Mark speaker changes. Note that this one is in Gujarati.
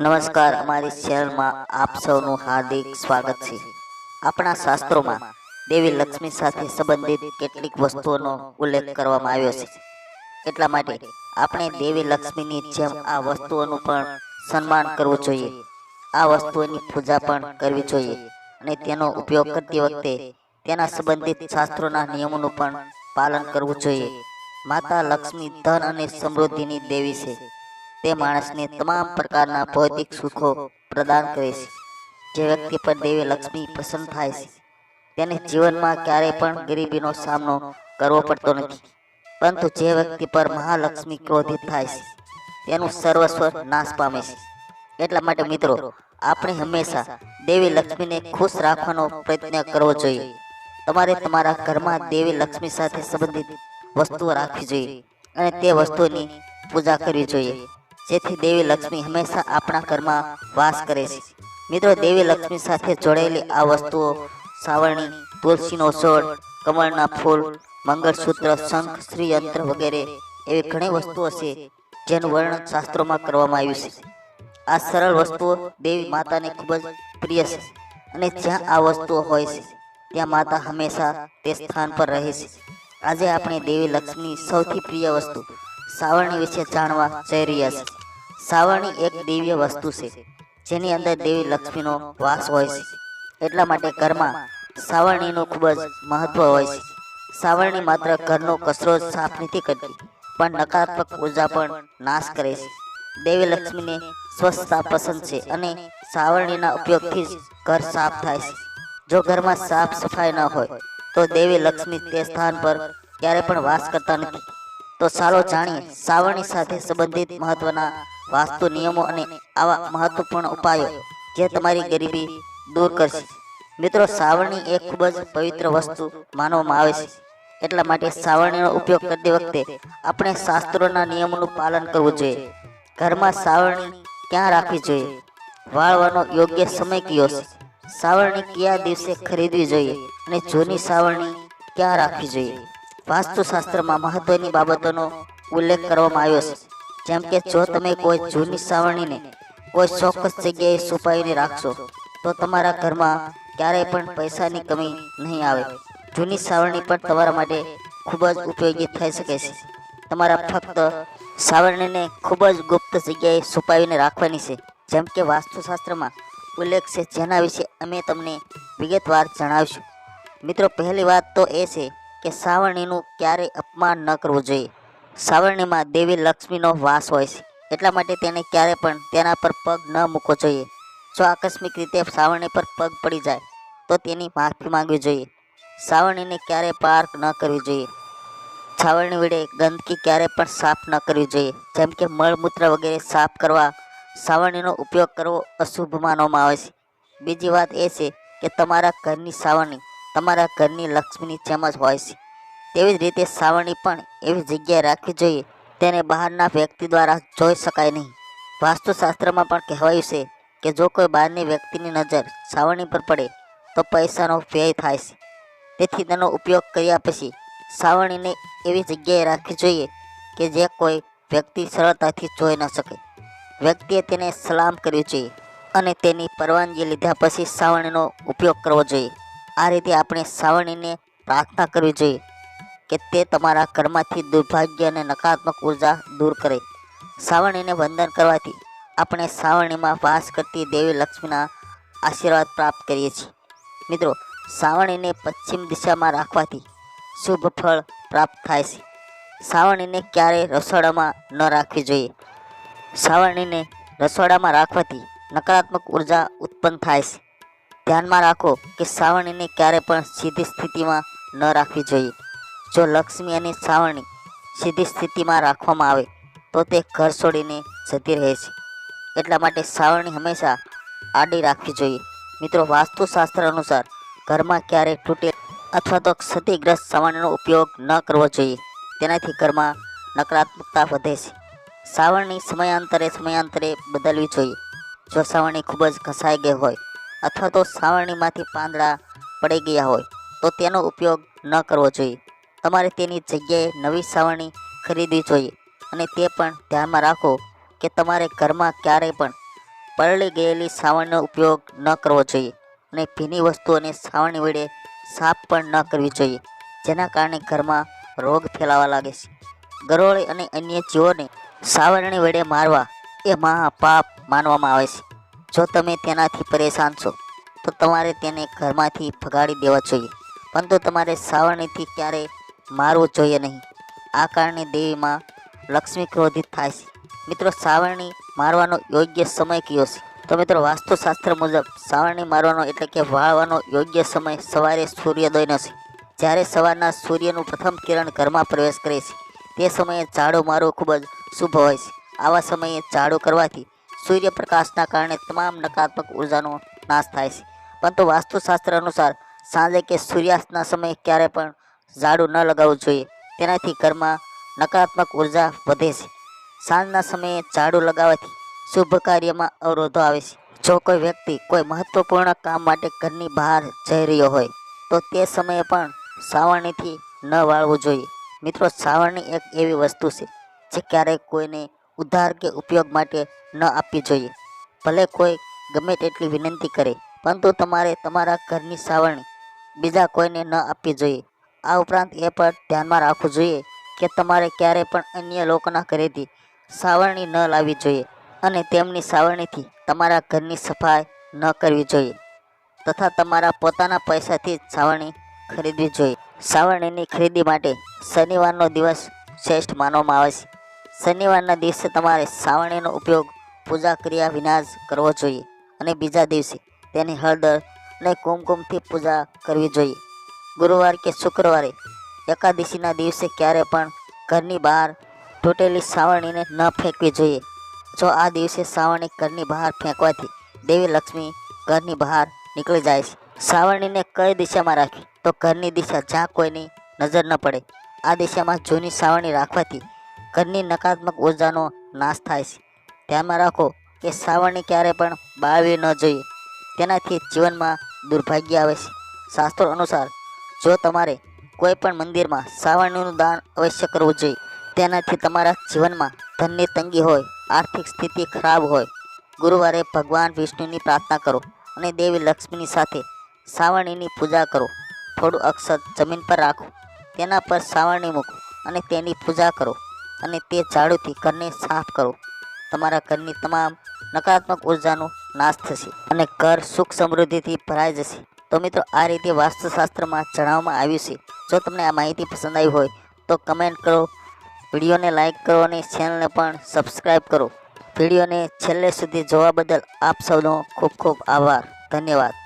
Speaker 1: નમસ્કાર, અમારી ચેનલમાં આપ સૌનું હાર્દિક સ્વાગત છે. આપણા શાસ્ત્રોમાં દેવી લક્ષ્મી સાથે સંબંધિત કેટલીક વસ્તુઓનો ઉલ્લેખ કરવામાં આવ્યો છે. એટલા માટે આપણે દેવી લક્ષ્મીની જેમ આ વસ્તુઓનું પણ સન્માન કરવું જોઈએ. આ વસ્તુઓની પૂજા પણ કરવી જોઈએ અને તેનો ઉપયોગ કરતી વખતે તેના સંબંધિત શાસ્ત્રોના નિયમોનું પણ પાલન કરવું જોઈએ. માતા લક્ષ્મી ધન અને સમૃદ્ધિની દેવી છે. તે માણસને તમામ પ્રકારના ભૌતિક સુખો પ્રદાન કરે છે. જે વ્યક્તિ પર દેવી લક્ષ્મી પસંદ થાય છે, તેને જીવનમાં ક્યારેય પણ ગરીબીનો સામનો કરવો પડતો નથી. પરંતુ જે વ્યક્તિ પર મહાલક્ષ્મી ક્રોધિત થાય છે, તેનું સર્વસ્વ નાશ પામે છે. એટલા માટે મિત્રો, આપણે હંમેશા દેવી લક્ષ્મીને ખુશ રાખવાનો પ્રયત્ન કરવો જોઈએ. તમારે તમારા ઘરમાં દેવી લક્ષ્મી સાથે સંબંધિત વસ્તુઓ રાખવી જોઈએ અને તે વસ્તુની પૂજા કરવી જોઈએ. જેથી દેવી લક્ષ્મી હંમેશા આપણા ઘરમાં વાસ કરે છે. મિત્રો, દેવી લક્ષ્મી સાથે જોડાયેલી આ વસ્તુઓ સાવરણી, તુલસીનો છોડ, કમળના ફૂલ, મંગળસૂત્ર, શંખ શ્રીયંત્ર વગેરે એવી ઘણી વસ્તુઓ છે જેનું વર્ણન શાસ્ત્રોમાં કરવામાં આવ્યું છે. આ સરળ વસ્તુઓ દેવી માતાને ખૂબ જ પ્રિય છે અને જ્યાં આ વસ્તુઓ હોય છે, ત્યાં માતા હંમેશા તે સ્થાન પર રહે છે. આજે આપણે દેવી લક્ષ્મી સૌથી પ્રિય વસ્તુ સાવરણી વિશે જાણવા જઈ રહ્યા છીએ. સાવરણી એક દિવ્ય વસ્તુ છે, જેની અંદર દેવી લક્ષ્મીનો વાસ હોય છે. એટલા માટે ઘરમાં સાવરણીનું ખૂબ જ મહત્વ હોય છે. સાવરણી માત્ર ઘરનો કચરો સાફ નથી કરતી, પણ નકારાત્મક ઊર્જા પણ નાશ કરે છે. દેવી લક્ષ્મીને સ્વચ્છતા પસંદ છે અને સાવરણીના ઉપયોગથી જ ઘર સાફ થાય છે. જો ઘરમાં સાફ સફાઈ ન હોય, તો દેવી લક્ષ્મી તે સ્થાન પર ક્યારે પણ વાસ કરતા નથી. તો ચાલો જાણીએ, સાવરણી સાથે સંબંધિત મહત્વના વાસ્તુ નિયમો અને આવા મહત્વપૂર્ણ ઉપાયો જે તમારી ગરીબી દૂર કરશે. મિત્રો, સાવરણી એક ખૂબ જ પવિત્ર વસ્તુ માનવામાં આવે છે. એટલા માટે સાવરણીનો ઉપયોગ કરતી વખતે આપણે શાસ્ત્રોના નિયમોનું પાલન કરવું જોઈએ. ઘરમાં સાવરણી ક્યાં રાખવી જોઈએ? વાળવાનો યોગ્ય સમય કયો છે? સાવરણી કયા દિવસે ખરીદવી જોઈએ અને જૂની સાવરણી ક્યાં રાખવી જોઈએ? વાસ્તુશાસ્ત્રમાં મહત્વની બાબતોનો ઉલ્લેખ કરવામાં આવ્યો છે. જેમ કે જો તમે કોઈ જૂની સાવરણીને કોઈ ચોક્કસ જગ્યાએ છુપાવીને રાખશો, તો તમારા ઘરમાં ક્યારેય પણ પૈસાની કમી નહીં આવે. જૂની સાવરણી પણ તમારા માટે ખૂબ જ ઉપયોગી થઈ શકે છે. તમારા ફક્ત સાવરણીને ખૂબ જ ગુપ્ત જગ્યાએ છુપાવીને રાખવાની છે. જેમ કે વાસ્તુશાસ્ત્રમાં ઉલ્લેખ છે, જેના વિશે અમે તમને વિગતવાર જણાવીશું. મિત્રો, પહેલી વાત તો એ છે કે સાવરણીનું ક્યારેય અપમાન ન કરવું જોઈએ. સાવરણીમાં દેવી લક્ષ્મીનો વાસ હોય છે. એટલા માટે તેને ક્યારે પણ તેના પર પગ ન મૂકવો જોઈએ. જો આકસ્મિક રીતે સાવરણી પર પગ પડી જાય, તો તેની માફી માંગવી જોઈએ. સાવરણીને ક્યારે પાર્ક ન કરવી જોઈએ. સાવરણી વડે ગંદકી ક્યારે પણ સાફ ન કરવી જોઈએ. જેમ કે મળમૂત્ર વગેરે સાફ કરવા સાવરણીનો ઉપયોગ કરવો અશુભ માનવામાં આવે છે. બીજી વાત એ છે કે તમારા ઘરની સાવરણી તમારા ઘરની લક્ષ્મીની જેમ જ હોય છે. તેવી જ રીતે સાવરણી પણ એવી જગ્યાએ રાખવી જોઈએ તેને બહારના વ્યક્તિ દ્વારા જોઈ શકાય નહીં. વાસ્તુશાસ્ત્રમાં પણ કહેવાયું છે કે જો કોઈ બહારની વ્યક્તિની નજર સાવરણી પર પડે, તો પૈસાનો વ્યય થાય છે. તેથી તેનો ઉપયોગ કર્યા પછી સાવરણીને એવી જગ્યાએ રાખવી જોઈએ કે જે કોઈ વ્યક્તિ સરળતાથી જોઈ ન શકે. વ્યક્તિએ તેને સલામ કરવી જોઈએ અને તેની પરવાનગી લીધા પછી સાવરણીનો ઉપયોગ કરવો જોઈએ. આ રીતે આપણે સાવરણીને પ્રાર્થના કરવી જોઈએ કે તે તમારા ઘરમાંથી દુર્ભાગ્ય અને નકારાત્મક ઊર્જા દૂર કરે. સાવરણીને વંદન કરવાથી આપણે સાવરણીમાં વાસ કરતી દેવી લક્ષ્મીના આશીર્વાદ પ્રાપ્ત કરીએ છીએ. મિત્રો, સાવરણીને પશ્ચિમ દિશામાં રાખવાથી શુભ ફળ પ્રાપ્ત થાય છે. સાવરણીને ક્યારેય રસોડામાં ન રાખવી જોઈએ. સાવરણીને રસોડામાં રાખવાથી નકારાત્મક ઊર્જા ઉત્પન્ન થાય છે. ધ્યાનમાં રાખો કે સાવરણીને ક્યારે પણ સીધી સ્થિતિમાં ન રાખવી જોઈએ. જો લક્ષ્મી અને શ્રાવણી સીધી સ્થિતિમાં રાખવામાં આવે, તો તે ઘર છોડીને જતી રહે છે. એટલા માટે શ્રાવણની હંમેશા આડી રાખવી જોઈએ. મિત્રો, વાસ્તુશાસ્ત્ર અનુસાર ઘરમાં ક્યારેય તૂટે અથવા તો ક્ષતિગ્રસ્ત સાવરણીનો ઉપયોગ ન કરવો જોઈએ. તેનાથી ઘરમાં નકારાત્મકતા વધે છે. સાવરણી સમયાંતરે સમયાંતરે બદલવી જોઈએ. જો સાવરણી ખૂબ જ ઘસાઈ ગઈ હોય અથવા તો સાવરણીમાંથી પાંદડા પડી ગયા હોય, તો તેનો ઉપયોગ ન કરવો જોઈએ. તમારે તેની જગ્યાએ નવી સાવરણી ખરીદવી જોઈએ અને તે પણ ધ્યાનમાં રાખો કે તમારે ઘરમાં ક્યારેય પણ પલળી ગયેલી સાવણનો ઉપયોગ ન કરવો જોઈએ અને ભીની વસ્તુઓને સાવરણી વડે સાફ પણ ન કરવી જોઈએ, જેના કારણે ઘરમાં રોગ ફેલાવા લાગે છે. ગરોળી અને અન્ય જીવોને સાવરણી વડે મારવા એ મહાપાપ માનવામાં આવે છે. જો તમે તેનાથી પરેશાન છો, તો તમારે તેને ઘરમાંથી ભગાડી દેવા જોઈએ. પરંતુ તમારે સાવરણીથી ક્યારેય મારવું જોઈએ નહીં. આ કારણે દેવીમાં લક્ષ્મી ક્રોધિત થાય છે. મિત્રો, સાવરણી મારવાનો યોગ્ય સમય કયો છે? તો મિત્રો, વાસ્તુશાસ્ત્ર મુજબ સાવરણી મારવાનો એટલે કે વાળવાનો યોગ્ય સમય સવારે સૂર્યોદયનો છે. જ્યારે સવારના સૂર્યનું પ્રથમ કિરણ ઘરમાં પ્રવેશ કરે છે, તે સમયે ઝાડો મારવું ખૂબ જ શુભ હોય છે. આવા સમયે ઝાડો કરવાથી સૂર્યપ્રકાશના કારણે તમામ નકારાત્મક ઉર્જાનો નાશ થાય છે. પરંતુ વાસ્તુશાસ્ત્ર અનુસાર સાંજે કે સૂર્યાસ્તના સમયે ક્યારે પણ ઝાડુ ન લગાવવું જોઈએ. તેનાથી ઘરમાં નકારાત્મક ઊર્જા વધે છે. સાંજના સમયે ઝાડુ લગાવવાથી શુભ કાર્યમાં અવરોધો આવે છે. જો કોઈ વ્યક્તિ કોઈ મહત્વપૂર્ણ કામ માટે ઘરની બહાર જઈ રહ્યો હોય, તો તે સમયે પણ સાવરણીથી ન વાળવું જોઈએ. મિત્રો, સાવરણી એક એવી વસ્તુ છે જે ક્યારેય કોઈને ઉધાર કે ઉપયોગ માટે ન આપવી જોઈએ. ભલે કોઈ ગમે તેટલી વિનંતી કરે, પરંતુ તમારે તમારા ઘરની સાવરણી બીજા કોઈને ન આપવી જોઈએ. આ ઉપરાંત એ પણ ધ્યાનમાં રાખવું જોઈએ કે તમારે ક્યારે પણ અન્ય લોકોના ઘરેથી સાવરણી ન લાવવી જોઈએ અને તેમની સાવરણીથી તમારા ઘરની સફાઈ ન કરવી જોઈએ તથા તમારા પોતાના પૈસાથી જ સાવરણી ખરીદવી જોઈએ. સાવરણીની ખરીદી માટે શનિવારનો દિવસ શ્રેષ્ઠ માનવામાં આવે છે. શનિવારના દિવસે તમારે સાવરણીનો ઉપયોગ પૂજા ક્રિયા વિના જ કરવો જોઈએ અને બીજા દિવસે તેની હળદર અને કુમકુમથી પૂજા કરવી જોઈએ. ગુરુવાર કે શુક્રવારે એકાદશીના દિવસે ક્યારે પણ ઘરની બહાર તૂટેલી સાવરણીને ન ફેંકવી જોઈએ. જો આ દિવસે સાવરણી ઘરની બહાર ફેંકવાથી દેવી લક્ષ્મી ઘરની બહાર નીકળી જાય છે. સાવરણીને કઈ દિશામાં રાખવી? તો ઘરની દિશા જ્યાં કોઈની નજર ન પડે. આ દિશામાં જૂની સાવરણી રાખવાથી ઘરની નકારાત્મક ઉર્જાનો નાશ થાય છે. ધ્યાનમાં રાખો કે સાવરણી ક્યારે પણ બાળવી ન જોઈએ. તેનાથી જીવનમાં દુર્ભાગ્ય આવે છે. શાસ્ત્રો અનુસાર જો તમારે કોઈ પણ મંદિરમાં સાવરણીનું દાન અવશ્ય કરવું જોઈએ, તેનાથી તમારા જીવનમાં ધનની તંગી હોય, આર્થિક સ્થિતિ ખરાબ હોય, ગુરુવારે ભગવાન વિષ્ણુની પ્રાર્થના કરો અને દેવી લક્ષ્મીની સાથે સાવરણીની પૂજા કરો. થોડું અક્ષત જમીન પર રાખો, તેના પર સાવરણી મૂકો અને તેની પૂજા કરો અને તે ઝાડુથી ઘરને સાફ કરો. તમારા ઘરની તમામ નકારાત્મક ઉર્જાનો નાશ થશે અને ઘર સુખ સમૃદ્ધિથી ભરાઈ જશે. તો મિત્રો, આ રીતે વાસ્તુશાસ્ત્રમાં જણાવવામાં આવ્યું છે. જો તમને આ માહિતી પસંદ આવી હોય, તો કમેન્ટ કરો. વિડીયોને લાઇક કરો અને ચેનલને પણ સબસ્ક્રાઈબ કરો. વિડીયોને છેલ્લે સુધી જોવા બદલ આપ સૌનો ખૂબ ખૂબ આભાર. ધન્યવાદ.